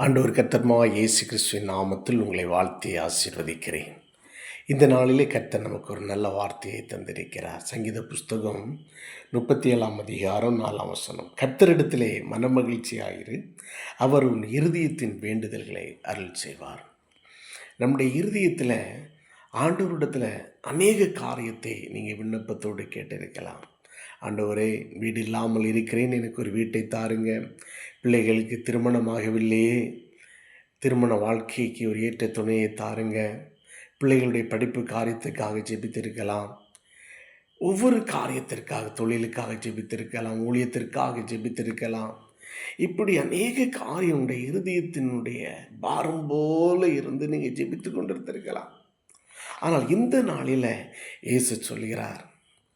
ஆண்டவர் கர்த்தர்மா இயேசு கிறிஸ்துவின் நாமத்தில் உங்களை வாழ்த்தி ஆசீர்வதிக்கிறேன். இந்த நாளிலே கர்த்தர் நமக்கு ஒரு நல்ல வார்த்தையை தந்திருக்கிறார். சங்கீத புஸ்தகம் முப்பத்தி ஏழாம் அதிகாரம் நாலாம் வசனம். கர்த்தரிடத்திலே மனமகிழ்ச்சியாயிரு. அவர் உன் இருதயத்தின் வேண்டுதல்களை அருள் செய்வார். நம்முடைய இருதயத்தில் ஆண்டவரிடத்தில் அநேக காரியத்தை நீங்கள் விண்ணப்பத்தோடு கேட்டிருக்கலாம். ஆண்டவரே வீடு இல்லாமல் இருக்கிறேன். எனக்கு ஒரு வீட்டை தாருங்க. பிள்ளைகளுக்கு திருமணமாகவில்லையே. திருமண வாழ்க்கைக்கு ஒரு ஏற்ற துணையை தாருங்க. பிள்ளைகளுடைய படிப்பு காரியத்துக்காக ஜெபித்திருக்கலாம். ஒவ்வொரு காரியத்திற்காக தொழிலுக்காக ஜெபித்திருக்கலாம். ஊழியத்திற்காக ஜெபித்திருக்கலாம். இப்படி அநேக காரியம் உடைய இருதயத்தினுடைய பாரம் போல இருந்து நீங்கள் ஜெபித்து கொண்டிருந்திருக்கலாம். ஆனால் இந்த நாளில் இயேசு சொல்கிறார்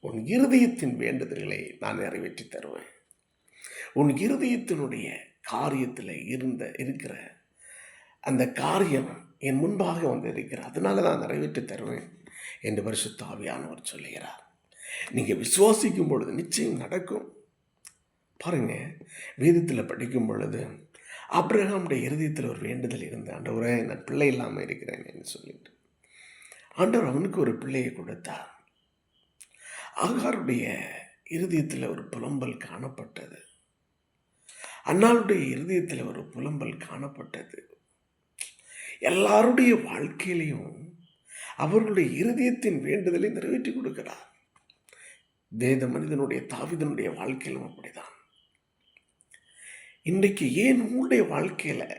உன் இருதயத்தின் வேண்டுதல்களை நான் நிறைவேற்றி தருவேன். உன் இருதயத்தினுடைய காரியத்தில் இருந்த இருக்கிற அந்த காரியம் என் முன்பாக வந்து இருக்கிற அதனால நான் நிறைவேற்றி தருவேன் என்று பரிசுத்தாவியானவர் சொல்லுகிறார். நீங்கள் விசுவாசிக்கும் பொழுது நிச்சயம் நடக்கும். பாருங்க வேதத்தில் படிக்கும் பொழுது அப்ரஹாமுடைய இருதயத்தில் ஒரு வேண்டுதல் இருந்த ஆண்டவரே நான் பிள்ளை இல்லாமல் இருக்கிறேன் என்று சொல்லிட்டு. ஆண்டவர் அவனுக்கு ஒரு பிள்ளையை கொடுத்தார். ஆகாருடைய இருதயத்தில் ஒரு புலம்பல் காணப்பட்டது. அன்னாளுடைய இருதயத்தில் ஒரு புலம்பல் காணப்பட்டது. எல்லாருடைய வாழ்க்கையிலையும் அவர்களுடைய இருதயத்தின் வேண்டுதலை நிறைவேற்றி கொடுக்கிறார். வேத மனிதனுடைய தாவிதனுடைய வாழ்க்கையிலும் அப்படிதான் இன்றைக்கு ஏன் உங்களுடைய வாழ்க்கையில்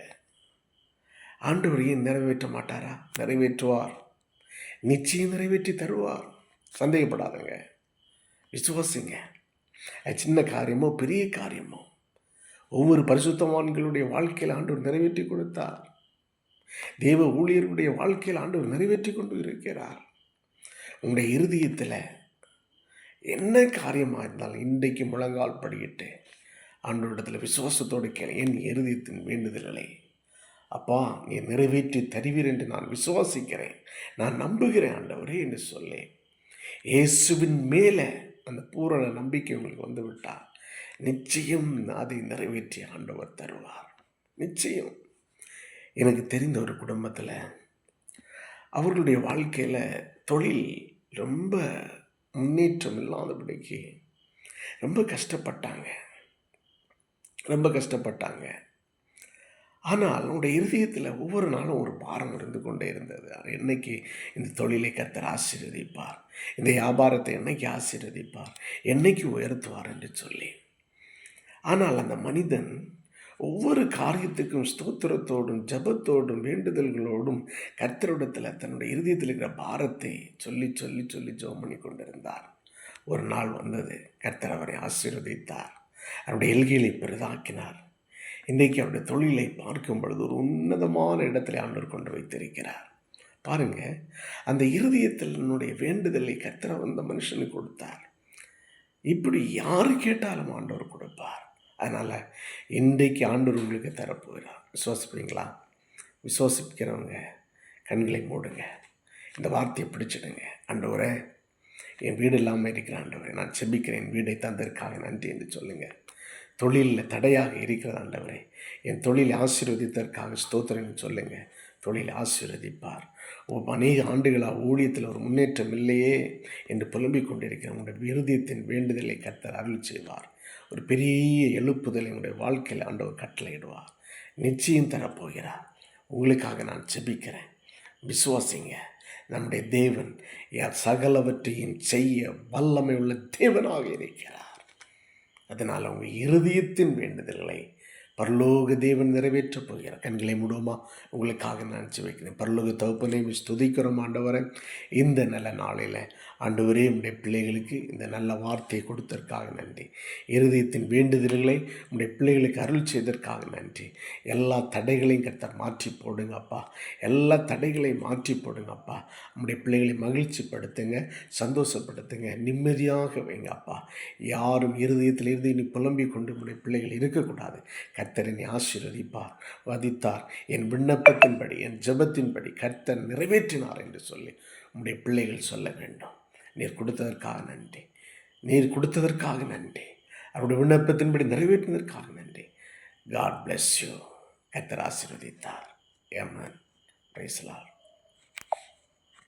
ஆண்டவர் ஏன் நிறைவேற்ற மாட்டாரா? நிறைவேற்றுவார். நிச்சயம் நிறைவேற்றி தருவார். சந்தேகப்படாதங்க. விசுவாசிங்க. அது சின்ன காரியமோ பெரிய காரியமோ ஒவ்வொரு பரிசுத்தவான்களுடைய வாழ்க்கையில் ஆண்டவர் நிறைவேற்றி கொடுத்தார். தேவ ஊழியர்களுடைய வாழ்க்கையில் ஆண்டவர் நிறைவேற்றி கொண்டு இருக்கிறார். உங்களுடைய இருதயத்தில் என்ன காரியமாக இருந்தாலும் இன்றைக்கு முழங்கால் படிக்கிட்டு அன்றோடத்தில் விசுவாசத்தோடு கேளு என் இருதயத்தின் வேண்டுதல்களை. அப்பா நீ நிறைவேற்றி தருவீர் என்று நான் விசுவாசிக்கிறேன். நான் நம்புகிறேன் ஆண்டவரே என்று சொல்லேன் இயேசுவின் மேலே அந்த பூரண நம்பிக்கை உங்களுக்கு வந்து விட்டால் நிச்சயம் அதை நிறைவேற்றி ஆண்டவர் தருவார். நிச்சயம். எனக்கு தெரிந்த ஒரு குடும்பத்தில் அவர்களுடைய வாழ்க்கையில் தொழில் ரொம்ப முன்னேற்றம் இல்லாதபடிக்கு ரொம்ப கஷ்டப்பட்டாங்க. ரொம்ப கஷ்டப்பட்டாங்க. ஆனால் அவனுடைய இருதயத்தில் ஒவ்வொரு நாளும் ஒரு பாரம் இருந்து கொண்டே இருந்தது. என்னைக்கு? இந்த தொழிலை கத்தர் ஆசீர்வதிப்பார். இந்த வியாபாரத்தை என்னைக்கு ஆசீர்வதிப்பார்? என்னைக்கு உயர்த்துவார் என்று சொல்லி. ஆனால் அந்த மனிதன் ஒவ்வொரு காரியத்துக்கும் ஸ்தோத்திரத்தோடும் ஜபத்தோடும் வேண்டுதல்களோடும் கர்த்தரிடத்தில் தன்னுடைய இருதயத்தில் இருக்கிற பாரத்தை சொல்லி சொல்லி சொல்லி ஜோம் பண்ணி கொண்டிருந்தார். ஒரு நாள் வந்தது. கர்த்தர் அவரை ஆசீர்வதித்தார். அவருடைய எல்கைகளை பெரிதாக்கினார். இன்றைக்கு அவருடைய தொழிலை பார்க்கும் பொழுது ஒரு உன்னதமான இடத்துல ஆண்டவர் கொண்டு வைத்திருக்கிறார். பாருங்க அந்த இருதயத்தில் என்னுடைய வேண்டுதலை கத்திர வந்த மனுஷனுக்கு கொடுத்தார். இப்படி யார் கேட்டாலும் ஆண்டவர் கொடுப்பார். அதனால் இன்றைக்கு ஆண்டவர் உங்களுக்கு தரப்போகிறார். விசுவாசிப்பீங்களா? விசுவாசிக்கிறவங்க கண்களை மூடுங்க. இந்த வார்த்தையை பிடிச்சிடுங்க. ஆண்டவரே என் வீடு இல்லாமல் இருக்கிற ஆண்டவரே நான் செபிக்கிறேன். வீடை தந்திருக்காங்க. நன்றி என்று சொல்லுங்கள் தொழிலில் தடையாக இருக்கிறது ஆண்டவரே. என் தொழில் ஆசீர்வதித்ததற்காக ஸ்தோத்திரம் சொல்லுங்கள் தொழில் ஆசீர்வதிப்பார். அநேக ஆண்டுகளாக ஊழியத்தில் ஒரு முன்னேற்றம் இல்லையே என்று புலம்பிக் கொண்டிருக்கிற உங்களுடைய விருதியத்தின் வேண்டுதலை கர்த்தர் அருள் செய்வார். ஒரு பெரிய எழுப்புதல் என்னுடைய வாழ்க்கையில் ஆண்டவர் கட்டளையிடுவார். நிச்சயம் தரப்போகிறார். உங்களுக்காக நான் செபிக்கிறேன் விசுவாசிங்க. நம்முடைய தேவன் சகலவற்றையும் செய்ய வல்லமை உள்ள தேவனாக இருக்கிறார். அதனால் அவங்க இருதயத்தின் வேண்டுதல்களை பரலோக தேவன் நிறைவேற்றப் போகிறார். கண்களை முடுமா உங்களுக்காக நினச்சி வைக்கிறேன். பரலோக தகுப்பனையும் ஸ்துதிக்கிறோம் ஆண்டவரை. இந்த நல்ல நாளில் ஆண்டவரே உடைய பிள்ளைகளுக்கு இந்த நல்ல வார்த்தையை கொடுத்ததற்காக நன்றி. இருதயத்தின் வேண்டுதல்களை உடைய பிள்ளைகளுக்கு அருள் செய்ததற்காக நன்றி. எல்லா தடைகளையும் கர்த்தர் மாற்றி போடுங்கப்பா எல்லா தடைகளையும் மாற்றி போடுங்கப்பா நம்முடைய பிள்ளைகளை மகிழ்ச்சிப்படுத்துங்க சந்தோஷப்படுத்துங்க நிம்மதியாக வைங்கப்பா யாரும் இருதயத்தில் இருந்து இனி புலம்பிக் கொண்டு உடைய பிள்ளைகள் இருக்கக்கூடாது. கர்த்தரனை ஆசீர்வதிப்பார் வதித்தார். என் விண்ணப்பத்தின்படி என் ஜபத்தின்படி கர்த்தர் நிறைவேற்றினார் என்று சொல்லி உங்களுடைய பிள்ளைகள் சொல்ல வேண்டும். நீர் கொடுத்ததற்காக நன்றி. நீர் கொடுத்ததற்காக நன்றி. அவருடைய விண்ணப்பத்தின்படி நிறைவேற்றினதற்காக நன்றி. காட் பிளஸ் யூ கத்தர் ஆசீர்வதித்தார். எமன் பிரைஸ்லார்